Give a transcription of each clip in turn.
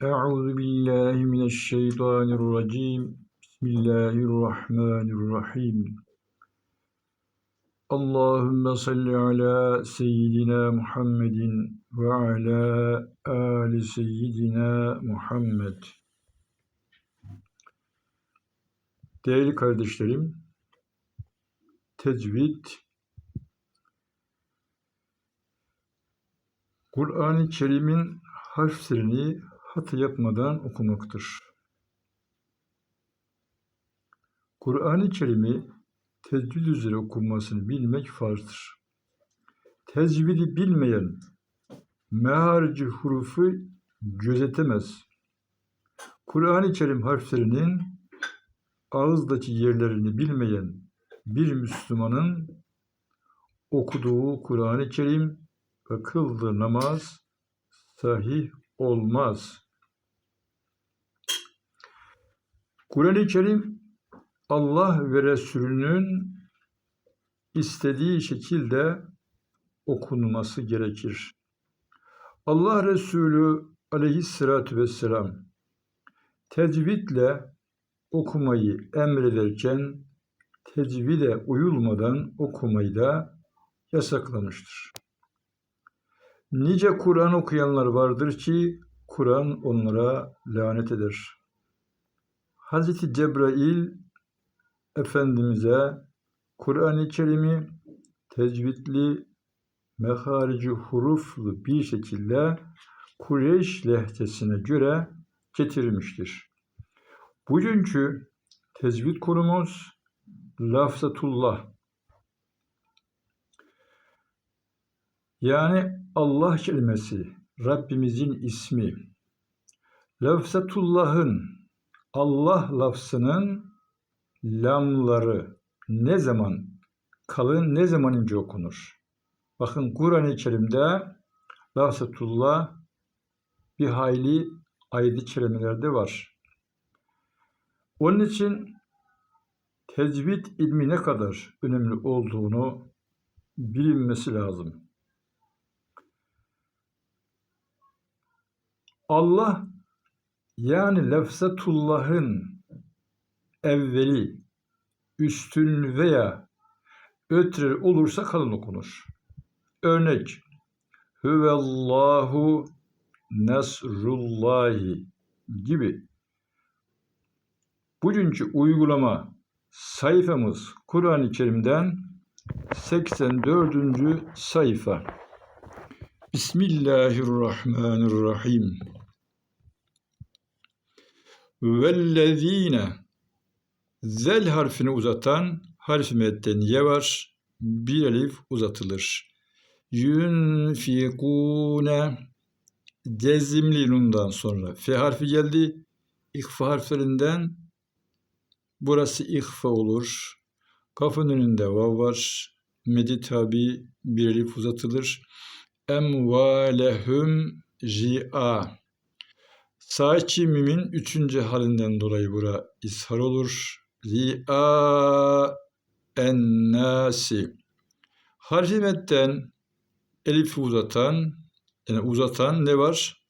Euzu billahi mineşşeytanirracim. Bismillahirrahmanirrahim. Allahümme salli ala seyyidina Muhammedin ve ala ali seyyidina Muhammed. Değerli kardeşlerim, tecvid, Kur'an-ı Kerim'in harflerini hata yapmadan okumaktır. Kur'an-ı Kerim'i tecvid üzere okunmasını bilmek farzdır. Tecvidi bilmeyen meharici hurufu gözetemez. Kur'an-ı Kerim harflerinin ağızdaki yerlerini bilmeyen bir Müslümanın okuduğu Kur'an-ı Kerim ve kıldığı namaz sahih olmaz. Kur'an-ı Kerim Allah ve Resulünün istediği şekilde okunması gerekir. Allah Resulü aleyhissalatü vesselam tecvidle okumayı emrederken tecvide uyulmadan okumayı da yasaklamıştır. Nice Kur'an okuyanlar vardır ki Kur'an onlara lanet eder. Hazreti Cebrail Efendimiz'e Kur'an-ı Kerim'i tecvidli, meharici huruflu bir şekilde Kureyş lehçesine göre getirmiştir. Bugünkü tecvid konumuz lafzatullah. Yani Allah kelimesi, Rabbimizin ismi. Lafzatullah'ın, Allah lafzının lamları ne zaman kalın, ne zaman ince okunur? Bakın Kur'an-ı Kerim'de lafzatullah bir hayli ayet-i kerimelerde var. Onun için tecvid ilmi ne kadar önemli olduğunu bilinmesi lazım. Allah yani lefzatullah'ın evveli üstün veya ötrer olursa kalın okunur. Örnek Hüvellahu Nesrullahi gibi. Bugünkü uygulama sayfamız Kur'an-ı Kerim'den 84. sayfa. Bismillahirrahmanirrahim. Vellezine zel harfini uzatan harf medden ye var. Bir elif uzatılır. Yunfikune cezimli nundan sonra fe harfi geldi. İhfa harflerinden burası ihfa olur. Kafın önünde vav var. Medi tabi bir elif uzatılır. Emvalehum ji'a Saçi mimin üçüncü halinden dolayı bura ishar olur. Ri'a ennasi. Harfi metten elif uzatan yani uzatan ne var?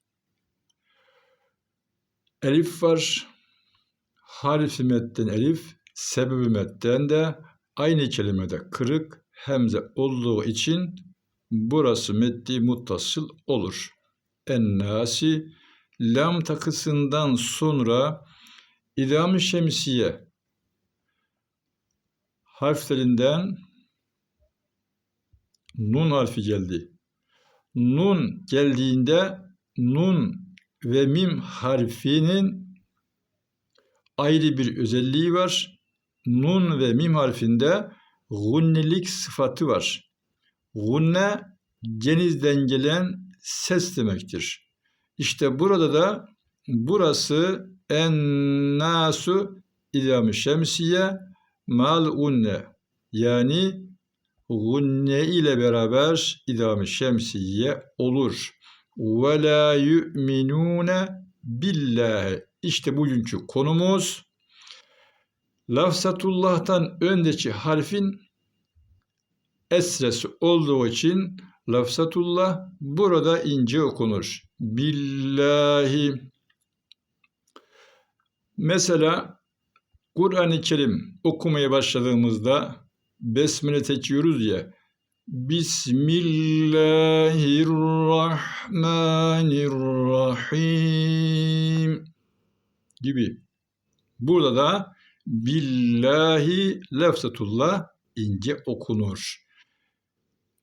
Elif var. Harfi metten elif, sebebi metten de aynı kelimede kırık hemze olduğu için burası meddi muttasıl olur. Ennasi lam takısından sonra idam-ı şemsiye harflerinden nun harfi geldi. Nun geldiğinde nun ve mim harfinin ayrı bir özelliği var. Nun ve mim harfinde gunnilik sıfatı var. Gunne genizden gelen ses demektir. İşte burada da burası en nasu idam şemsiye mal unne yani gunne ile beraber idam şemsiye olur. Ve la yu'minune billahi. İşte bugünkü konumuz lafzatullah'tan öndeki harfin esresi olduğu için lafzatullah burada ince okunur billahi Mesela Kur'an-ı Kerim okumaya başladığımızda besmele çekiyoruz ya. Bismillahirrahmanirrahim gibi. Burada da billahi lafzatullah ince okunur.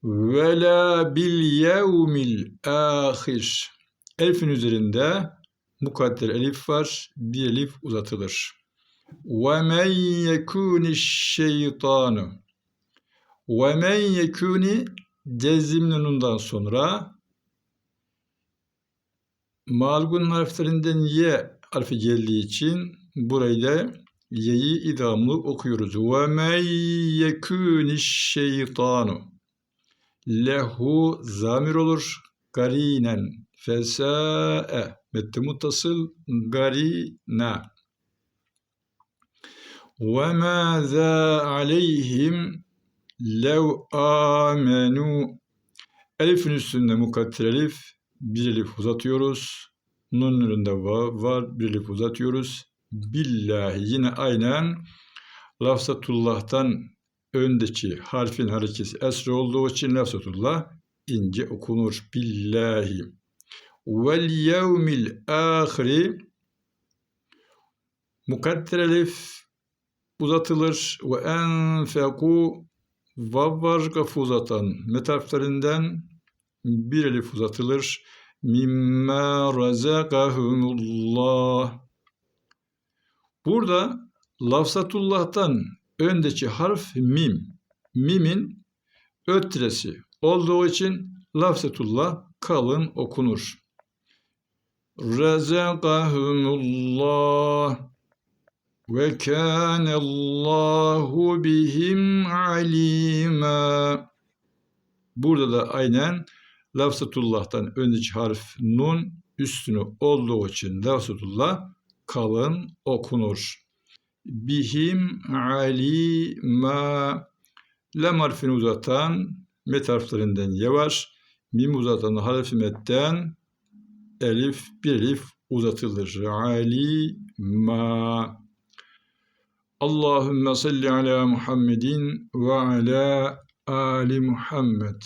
Ve la bil yevmil ahir. Elfin üzerinde mukadder elif var. Bir elif uzatılır. Ve men yekuni şeytanu. Ve men yekuni cezimli nundan sonra malgun harflerinden ye harfi geldiği için burayı da ye'yi idamlı okuyoruz. Ve men yekuni şeytanu. Lehu zamir olur. Garinen. Fesa'e. Metti muttasıl. Garina. Ve mâzâ aleyhim lev amenu. Elifin üstünde mukadder elif. Bir elif uzatıyoruz. Nun önünde va var. Bir elif uzatıyoruz. Billahi yine aynen lafzatullah'tan öndeki harfin harekesi esre olduğu için lafzatullah ince okunur. Billahi. Vel yevmil ahiri mukadder elif uzatılır. Ve enfeku vav var gafı uzatan metaflerinden bir elif uzatılır. Mimma razakahumullah. Burada lafzatullah'tan öndeki harf mim. Mimin öttiresi olduğu için lafzatullah kalın okunur. Razakahumullah ve kânellâhu bihim alîmâ. Burada da aynen lafzatullah'tan öndeki harf nun üstünü olduğu için lafzatullah kalın okunur. Bihim alima lem harfini uzatan met harflerinden ye var. Mim uzatan harfi metten elif bir elif uzatılır. Alima Allahümme salli ala Muhammedin ve ala Ali Muhammed.